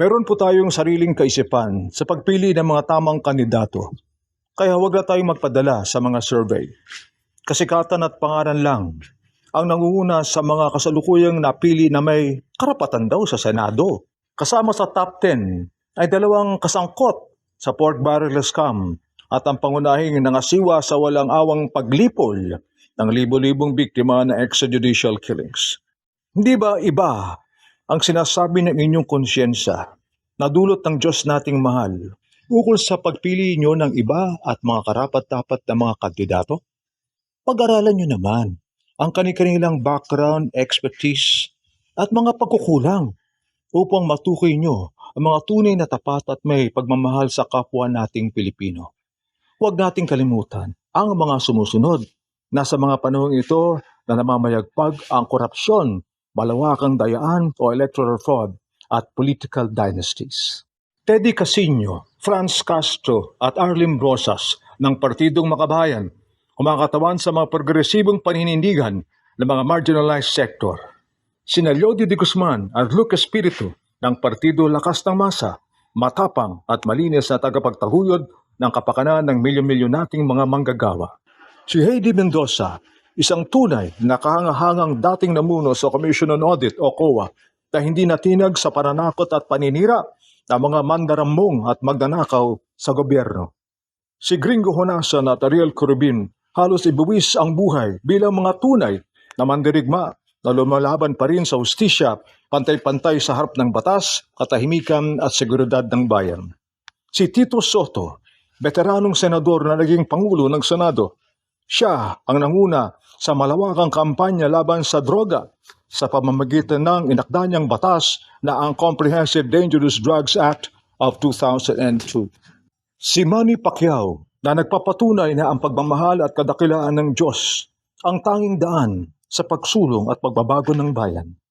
Meron po tayong sariling kaisipan sa pagpili ng mga tamang kandidato. Kaya huwag na tayong magpadala sa mga survey. Kasikatan at pangalan lang ang nangunguna sa mga kasalukuyang napili na may karapatan daw sa Senado. Kasama sa top 10 ay dalawang kasangkot sa pork barrel scam at ang pangunahing nangasiwa sa walang awang paglipol ng libo-libong biktima ng extrajudicial killings. Hindi ba iba ang sinasabi ng inyong konsyensya na dulot ng Diyos nating mahal ukol sa pagpili nyo ng iba at mga karapat-dapat na mga kandidato? Pag-aralan nyo naman ang kanilang background, expertise, at mga pagkukulang upang matukoy nyo ang mga tunay na tapat at may pagmamahal sa kapwa nating Pilipino. Huwag nating kalimutan ang mga sumusunod na sa mga panahong ito na namamayagpag ang korupsyon, malawakang dayaan o electoral fraud at political dynasties. Teddy Casino, Franz Castro at Arlim Rosas ng Partidong Makabayan kumakatawan sa mga progresibong paninindigan ng mga marginalized sector. Sina Lodi de Guzman at Lucas Espiritu ng Partido Lakas ng Masa, matapang at malinis na tagapagtaguyod ng kapakanan ng milyon-milyon nating mga manggagawa. Si Heidi Mendoza, isang tunay na kahangahangang dating namuno sa Commission on Audit o COA na hindi natinag sa pananakot at paninira ng mga mandarambong at magdanakaw sa gobyerno. Si Gringo Honasan at Ariel Corubin halos ibuwis ang buhay bilang mga tunay na mandirigma na lumalaban pa rin sa ustisya, pantay-pantay sa harap ng batas, katahimikan at seguridad ng bayan. Si Tito Soto, veteranong senador na naging pangulo ng Senado, siya ang nanguna sa malawakang kampanya laban sa droga sa pamamagitan ng inakda niyang batas na ang Comprehensive Dangerous Drugs Act of 2002. Si Manny Pacquiao na nagpapatunay na ang pagmamahal at kadakilaan ng Diyos ang tanging daan sa pagsulong at pagbabago ng bayan.